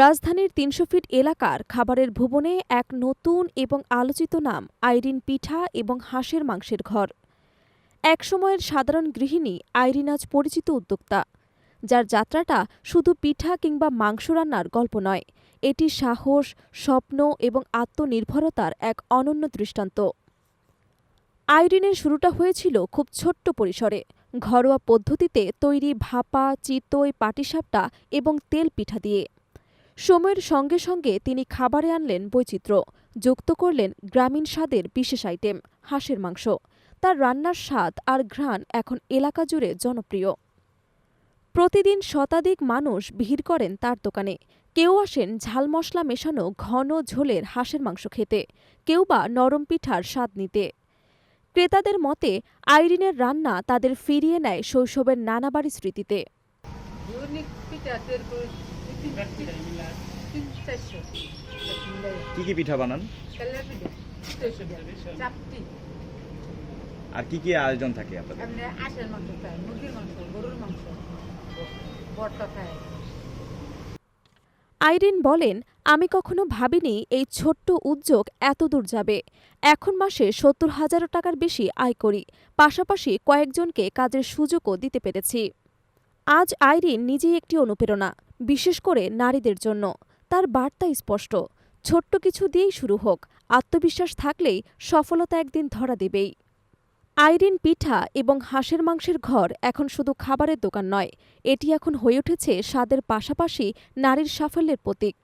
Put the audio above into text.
রাজধানীর তিনশো ফিট এলাকার খাবারের ভুবনে এক নতুন এবং আলোচিত নাম, আইরিন পিঠা এবং হাঁসের মাংসের ঘর। একসময়ের সাধারণ গৃহিণী আইরিন আজ পরিচিত উদ্যোক্তা। যার যাত্রাটা শুধু পিঠা কিংবা মাংস রান্নার গল্প নয়, এটি সাহস, স্বপ্ন এবং আত্মনির্ভরতার এক অনন্য দৃষ্টান্ত। আইরিনের শুরুটা হয়েছিল খুব ছোট্ট পরিসরে। ঘরোয়া পদ্ধতিতে তৈরি ভাপা, চিতই, পাটিসাপটা এবং তেল পিঠা দিয়ে। সময়ের সঙ্গে সঙ্গে তিনি খাবারে আনলেন বৈচিত্র্য, যুক্ত করলেন গ্রামীণ স্বাদের বিশেষ আইটেম, হাঁসের মাংস। তার রান্নার স্বাদ আর ঘ্রাণ এখন এলাকা জুড়ে জনপ্রিয়। প্রতিদিন শতাধিক মানুষ ভিড় করেন তার দোকানে। কেউ আসেন ঝাল মশলা মেশানো ঘন ঝোলের হাঁসের মাংস খেতে, কেউ বা নরম পিঠার স্বাদ নিতে। ক্রেতাদের মতে, আইরিনের রান্না তাদের ফিরিয়ে নেয় শৈশবের নানাবাড়ি স্মৃতিতে। কি কি পিঠা বানান? আর কি কি আয়োজন থাকে আইরিন বলেন, আমি কখনো ভাবিনি এই ছোট্ট উদ্যোগ এত দূর যাবে। এখন মাসে সত্তর হাজার টাকার বেশি আয় করি। পাশাপাশি কয়েকজনকে কাজের সুযোগও দিতে পেরেছি। আজ আইরিন নিজেই একটি অনুপ্রেরণা। বিশেষ করে নারীদের জন্য। তার বার্তা স্পষ্ট। ছোট্ট কিছু দিয়েই শুরু হোক। আত্মবিশ্বাস থাকলেই সফলতা একদিন ধরা দেবেই। আইরিন পিঠা এবং হাঁসের মাংসের ঘর এখন শুধু খাবারের দোকান নয়, এটি এখন হয়ে উঠেছে স্বাদের পাশাপাশি নারীর সাফল্যের প্রতীক।